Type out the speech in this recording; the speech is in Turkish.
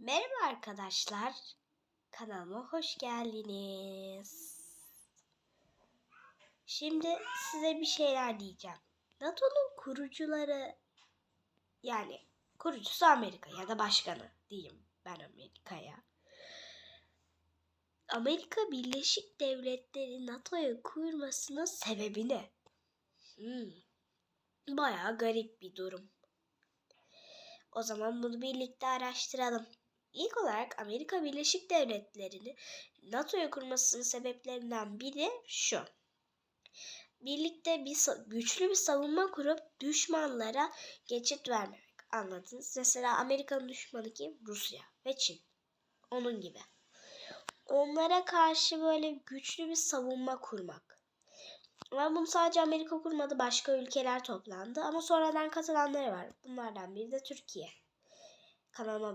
Merhaba arkadaşlar. Kanalıma hoş geldiniz. Şimdi size bir şeyler diyeceğim. NATO'nun kurucuları yani kurucusu Amerika ya da başkanı diyeyim ben Amerika'ya. Amerika Birleşik Devletleri NATO'yu kurmasının sebebi ne? Hmm, bayağı garip bir durum. O zaman bunu birlikte araştıralım. İlk olarak Amerika Birleşik Devletleri'ni NATO'ya kurmasının sebeplerinden biri şu. Birlikte bir güçlü bir savunma kurup düşmanlara geçit vermemek. Anladınız? Mesela Amerika'nın düşmanı kim? Rusya ve Çin. Onun gibi. Onlara karşı böyle güçlü bir savunma kurmak. Ama bunu sadece Amerika kurmadı, başka ülkeler toplandı. Ama sonradan katılanları var. Bunlardan biri de Türkiye. Kanalıma